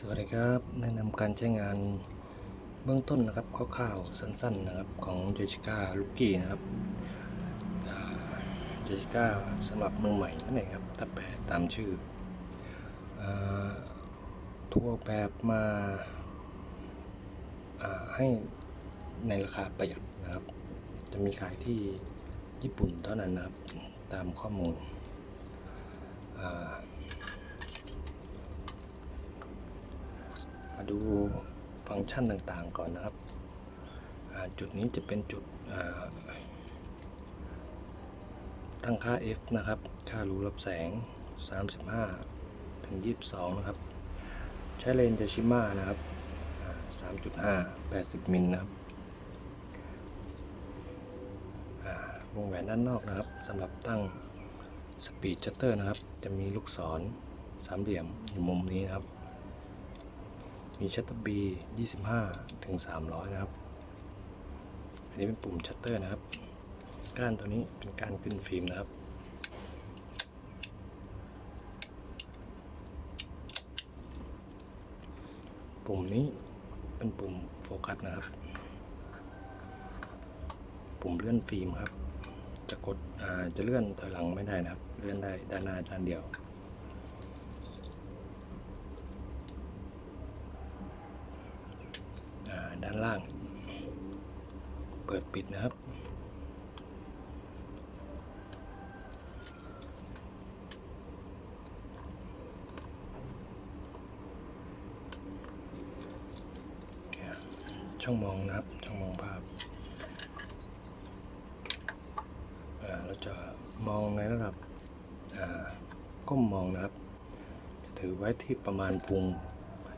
สวัสดีครับ แนะนำการใช้งานเบื้องต้นนะครับคร่าวๆสั้นๆนะครับของเจสิก้าลูกกี้นะครับเจสิก้าสำหรับมือใหม่นั่นเองครับถ้าแปลตามชื่ออทั่วแบบมาาให้ในราคาประหยัดนะครับ จะมีขายที่ญี่ปุ่นเท่านั้นนะครับ ตามข้อมูลอ่า มา ดูฟังก์ชันต่างๆก่อนนะครับ จุดนี้จะเป็นจุดตั้งค่า f นะครับ ค่ารูรับแสง 35 ถึง 22 นะครับ ใช้เลนส์ยาชิมานะครับอ่า3.5 80 มิลนะครับวงแหวนด้านนอกนะครับสำหรับตั้งสปีดชัตเตอร์นะครับ จะมีลูกศรสามเหลี่ยมอยู่มุมนี้นะครับ มีชัตเตอร์ B 25ถึง300นะครับ อันนี้เป็นปุ่มชัตเตอร์นะครับ ก้านตัวนี้เป็นการขึ้นฟิล์มนะครับปุ่มนี้เป็นปุ่มโฟกัสนะครับ ปุ่มเลื่อนฟิล์มครับ จะกดจะเลื่อนถอยหลังไม่ได้นะครับ เลื่อนได้ด้านหน้าด้านเดียว อ่าด้านล่าง เปิดนะครับ ช่องมองนะครับ ช่องมองภาพเราจะมองในระดับก้มมองนะครับ จะถือไว้ที่ประมาณพุง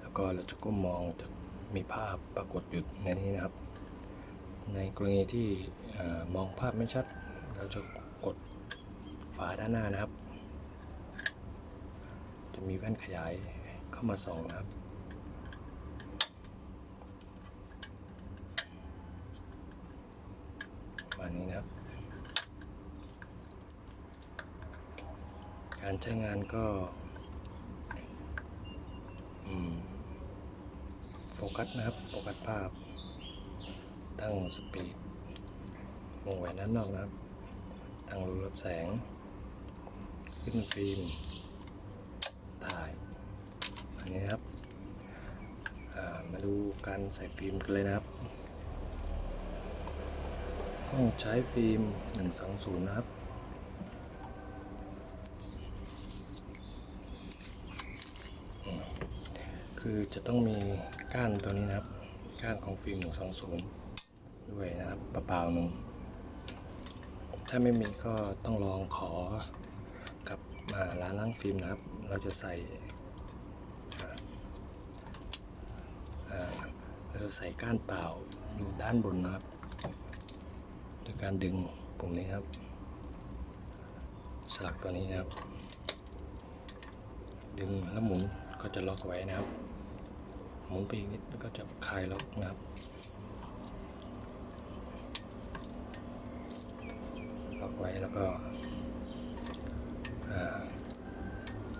แล้วก็เราจะก้มมองจะมีภาพปรากฏอยู่ในนี้นะครับ ในกรณีที่อมองภาพไม่ชัด เราจะกดฝาด้านหน้านะครับ จะมีแว่นขยายเข้ามาส่องนะครับประมานี้นะครับ การใช้งานก็โฟกัสนะครับ โฟกัสภาพ ตั้งสปีดวงแหวนด้านนอกนะครับ ตั้งรูรับแสง ขึ้นฟิล์ม ถ่ายอันนี้ครับามาดูการใส่ฟิล์มกันเลยนะครับต้องใช้ฟิล์ม 120 นะครับคือจะต้องมีก้านตัวนี้นะครับ ก้านของฟิล์ม 120 ด้วยนะครับเปล่าๆหนึ่งถ้าไม่มีก็ต้องลองขอกับอ่าร้านล้างฟิล์มนะครับ เราจะใส่เราจะใส่ก้านเปล่าอยู่ด้านบนนะครับโดยการดึงปุ่มนี้ครับ สลักตัวนี้นะครับ ดึงแล้วหมุนก็จะล็อกไว้นะครับ หมุนไปอีกนิดก็จะคลายล็อกนะครับ อกไว้แล้วก็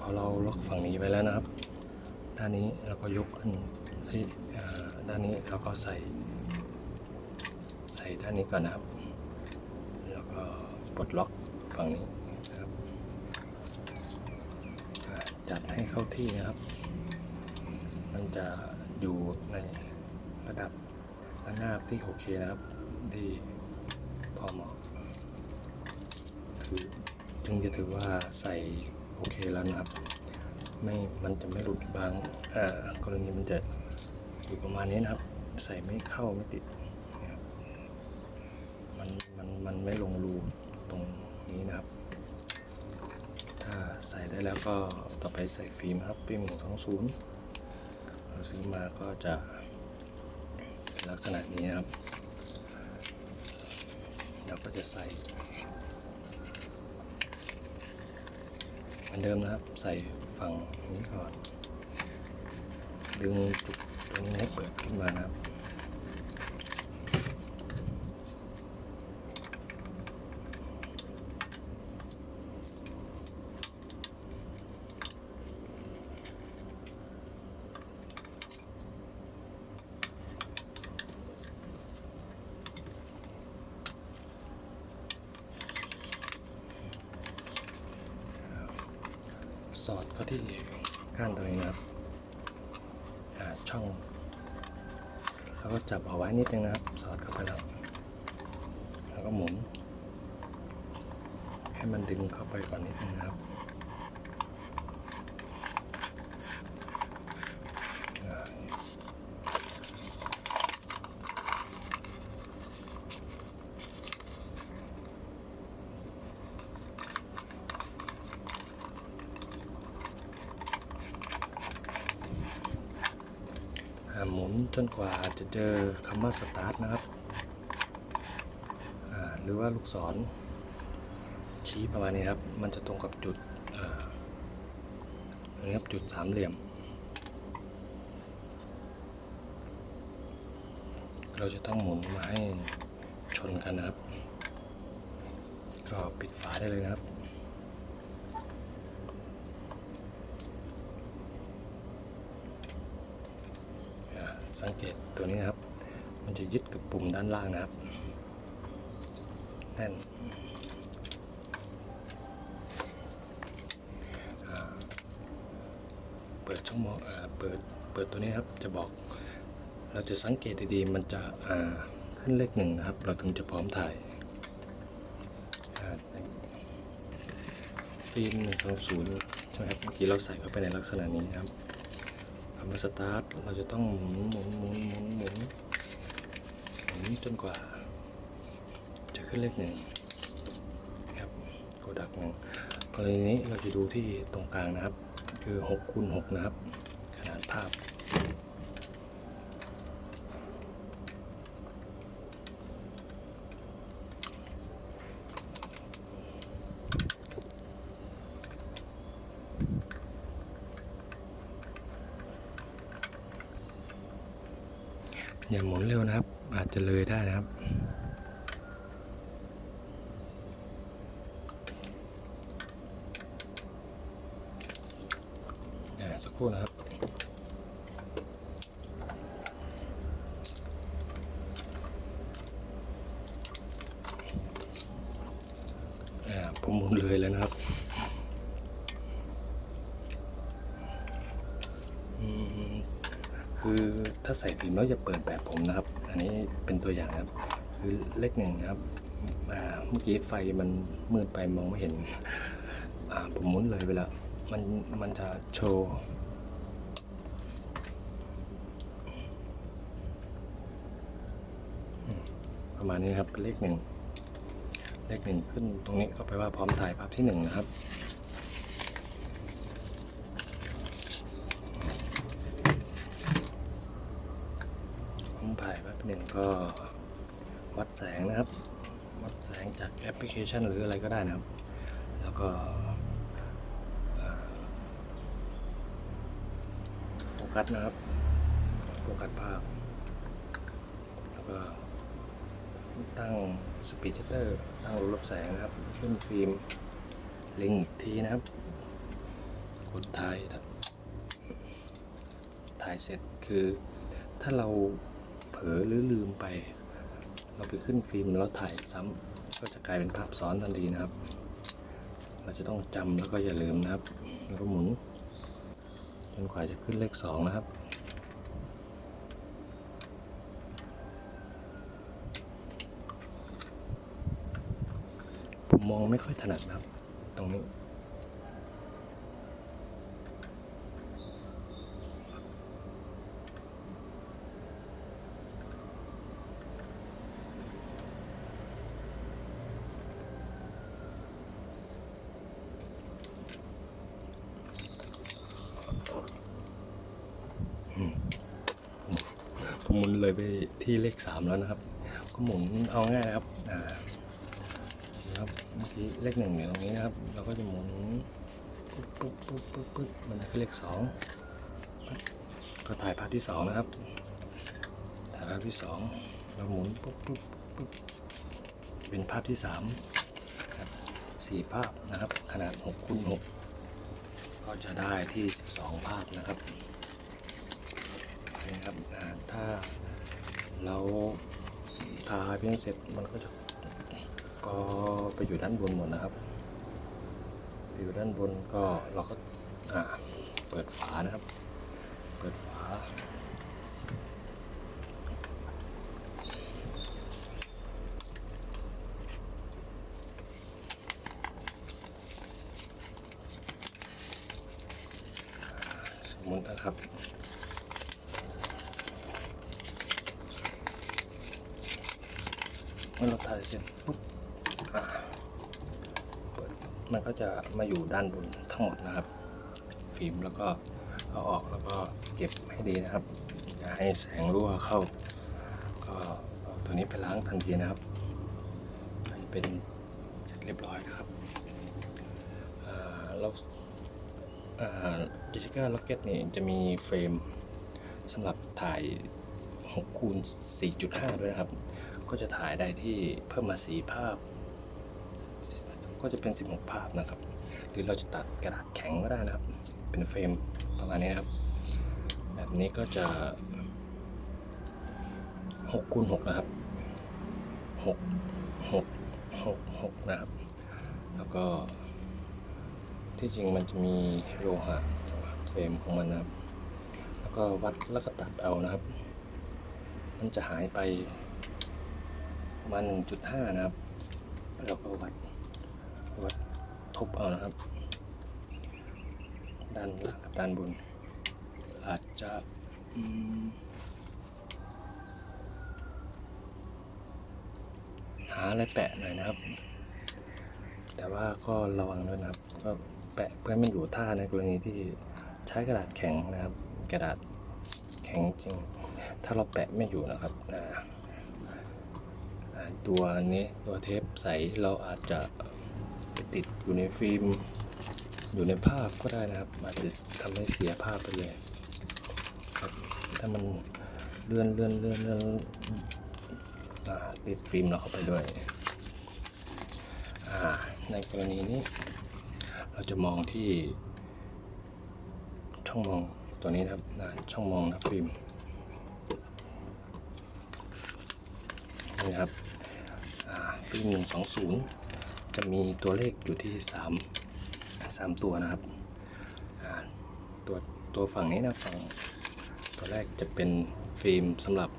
พอเราล็อกฝั่งนี้ไว้แล้วนะครับ ด้านนี้เราก็ยกขึ้นด้านนี้เราก็ใส่ ใส่ด้านนี้ก่อนนะครับ แล้วก็ปลดล็อกฝั่งนี้นะครับ จัดให้เข้าที่นะครับ มันจะอยู่ในระดับระนาบที่โอเคนะครับที่พอเหมาะ จึงจะถือว่าใส่โอเคแล้วนะครับ ไม่มันจะไม่หลุดบางกรณีมันจะอยู่ประมาณนี้นะครับ ใส่ไม่เข้าไม่ติดนะครับมันมันมันไม่ลงรูตรงนี้นะครับ ถ้าใส่ได้แล้วก็ต่อไปใส่ฟิล์มครับฟิล์มของทั้งศูนย์เราซื้อมาก็จะเป็นลักษณะนี้นะครับเราก็จะใส่เหมื อนเดิมนะครับ ใส่ฝั่งนี้ก่อน ดึงจุกตรงนี้ให้เปิดขึ้นมานะครับ สอดเข้าที่ก้านตรงนี้นะครับอ่าช่องแล้วก็จับเอาไว้นิดนึงนะครับ สอดเข้าไปแล้ว แล้วก็หมุน ให้มันดึงเข้าไปก่อนนิดนึงนะครับอ่าอ่าหมุน จนกว่าจะเจอคำว่าสตาร์ทนะครับ หรือว่าลูกศร ชี้ประมาณนี้ครับ มันจะตรงกับจุดนนี้ครับจุดสามเหลี่ยม เราจะต้องหมุนมาให้ชนกันนะครับ ก็ปิดฝาได้เลยนะครับ อ่า สังเกตตัวนี้นะครับ มันจะยึดกับปุ่มด้านล่างนะครับแน่นเปิดช่องมองเปิดเปิดตัวนี้ครับจะบอก เราจะสังเกตดีๆ มันจะขึ้นเลขหนึ่งนะครับ เราถึงจะพร้อมถ่ายฟิล์มหนึ่งสองศูนย์ใช่ไหมครับเมื่อกี้เราใส่เข้าไปในลักษณะนี้นะครับคำว่าสตาร์ท เราจะต้องหมุนหมุนหมุนหมุนหมุนหมุนจนกว่า จะขึ้นเลขหนึ่งครับโกดักหนึ่งกรณีนี้เราจะดูที่ตรงกลางนะครับ คือ6คูณ6นะครับ ขนาดภาพ อย่าหมุนเร็วนะครับ อาจจะเลยได้นะครับอ่าสักครู่นะครับอ่าผมหมุนเลยแล้วนะครับอืม คือถ้าใส่ฟิล์มแล้วอย่าเปิดแบบผมนะครับ อันนี้เป็นตัวอย่างครับ คือเลขหนึ่งนะครับเมื่อกี้ไฟมันมืดไปมองไม่เห็นผมหมุนเลยไปแล้วมันมันจะโชว์ประมาณนี้นครับเป็นเลขหนึ่งเลขหนึ่งขึ้นตรงนี้ก็แปลว่าพร้อมถ่ายภาพที่หนึ่งนะครับ พร้อมถ่ายภาพที่ หนึ่งก็วัดแสงนะครับ วัดแสงจากแอปพลิเคชันหรืออะไรก็ได้นะครับ แล้วก็โฟกัสนะครับ โฟกัสภาพ แล้วก็ตั้งสปีดชัตเตอร์ตั้งรูรับแสงนะครับ ขึ้นฟิล์มเล็งอีกทีนะครับ กดถ่ายถ่ายเสร็จคือถ้าเรา เผลอหรือลืมไป เราไปขึ้นฟิล์มแล้วถ่ายซ้ำก็จะกลายเป็นภาพซ้อนทันทีนะครับ เราจะต้องจำแล้วก็อย่าลืมนะครับ แล้วก็หมุนจนกว่าจะขึ้นเลขสองนะครับผมมองไม่ค่อยถนัดนะครับ ตรงนี้ หมุนเลยไปที่เลขสามแล้วนะครับ ก็หมุนเอาง่ายนะครับอ่านะครับเมื่อกี้เลขหนึ่งอยู่ตรงนี้นะครับ เราก็จะหมุนปุ๊บปุ๊บปุ๊บปุ๊บปุ๊บมันจะขึ้นเลขสองก็ถ่ายภาพที่สองนะครับถ่ายภาพที่สองเราหมุนปุ๊บปุ๊บปุ๊บเป็นภาพที่สามครับสี่ภาพนะครับ ขนาดหกคูณหกก็จะได้ที่สิบสองภาพนะครับนะครับอ่า ถ้าเราทาเพียงเสร็จมันก็จะก็ไปอยู่ด้านบนหมดนะครับไปอยู่ด้านบนก็เราก็อ่าเปิดฝานะครับ เปิดฝาสมมตินะครับ มื่อเราถ่ายเสร็จปุ๊บมันก็จะมาอยู่ด้านบนทั้งหมดนะครับ ฟิล์มแล้วก็เอาออกแล้วก็เก็บให้ดีนะครับ อย่าให้แสงรั่วเข้า ก็เอาตัวนี้ไปล้างทันทีนะครับให้เป็นเสร็จเรียบร้อยนะครับอ่าเราดิจิก้าล็อกเก็ตนี่จะมีเฟรมสำหรับถ่าย6คูณ4.5 ด้วยนะครับ ก็จะถ่ายได้ที่เพิ่มมาสีภาพ ก็จะเป็น 16 ภาพนะครับ หรือเราจะตัดกระดาษแข็งก็ได้นะครับ เป็นเฟรมประมาณนี้นะครับ แบบนี้ก็จะ6คูณ6นะครับ 6 6 6 6 นะครับ แล้วก็ที่จริงมันจะมีโลหะเฟรมของมันนะครับ แล้วก็วัดแล้วก็ตัดเอานะครับ มันจะหายไป มา1.5 นะครับแล้วก็วัดวัดทบเอานะครับ ด้านล่างกับด้านบน อาจจะหาอะไรแปะหน่อยนะครับ แต่ว่าก็ระวังด้วยนะครับ ก็แปะเพื่อให้มันอยู่ท่าในกรณีที่ใช้กระดาษแข็งนะครับ กระดาษแข็งจริง ถ้าเราแปะไม่อยู่นะครับอ่า อ่าตัวนี้ตัวเทปใสเราอาจจะไปติดอยู่ในฟิล์ม อยู่ในภาพก็ได้นะครับ อาจจะทำให้เสียภาพไปเลยครับถ้ามันเลื่อนเลื่อนเลื่อนเลื่อนติดฟิล์มเราเข้าไปด้วยในกรณีนี้ เราจะมองที่ช่องมองตัวนี้นะครับช่องมองนะฟิล์มนี่ครับ เลขหนึ่งสองศูนย์จะมีตัวเลขอยู่ที่สามสามตัวนะครับตัวตัวฝั่งนี้นะฝั่งตัวแรกจะเป็นฟิล์มสำหรับ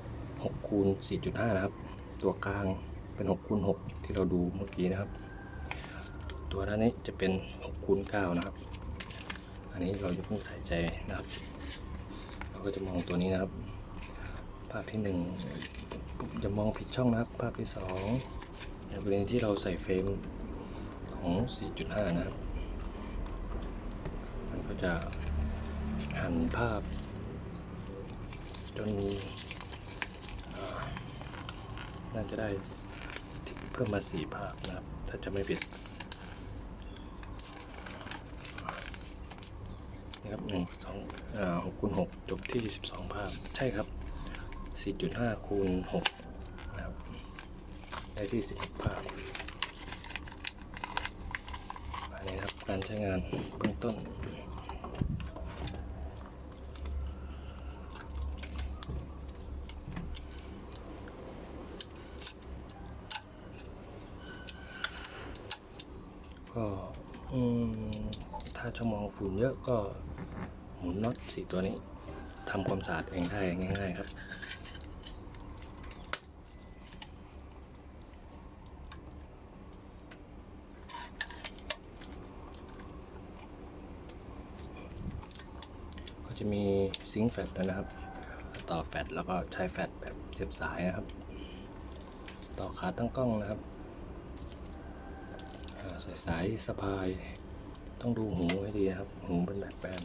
6คูณ4.5 นะครับ ตัวกลางเป็น6คูณ6ที่เราดูเมื่อกี้นะครับ ตัวด้านนี้จะเป็น6คูณ9นะครับ อันนี้เราจะเพิ่งใส่ใจนะครับ เราก็จะมองตัวนี้นะครับ ภาพที่ 1 จะมองผิดช่องนะครับ ภาพที่2ในกรณีที่เราใส่เฟรมของ 4.5 นะครับ มันก็จะหันภาพ จนอ่น่าจะได้เพิ่มมาสีภาพนะครับ ถ้าจะไม่ผิดนี่ครับหนึ่งสองหกคูณหกจบที่สิบสองภาพ ใช่ครับ4.5คูณ6นะครับ ได้ที่ 16 ภาพอันนี้ครับการใช้งานเบื้องต้นก็ถ้าชั่วโมองฝุ่นเยอะก็หมุนน็อตสีตัวนี้ทำความสะอาดเองได้ง่ายๆครับ มีซิงค์แฟตด้วยนะครับ ต่อแฟตแล้วก็ใช้แฟตแบบเสียบสายนะครับ ต่อขาตั้งกล้องนะครับอ่าใส่สายสะพาย ต้องดูหูให้ดีครับ หูเป็นแบบแบน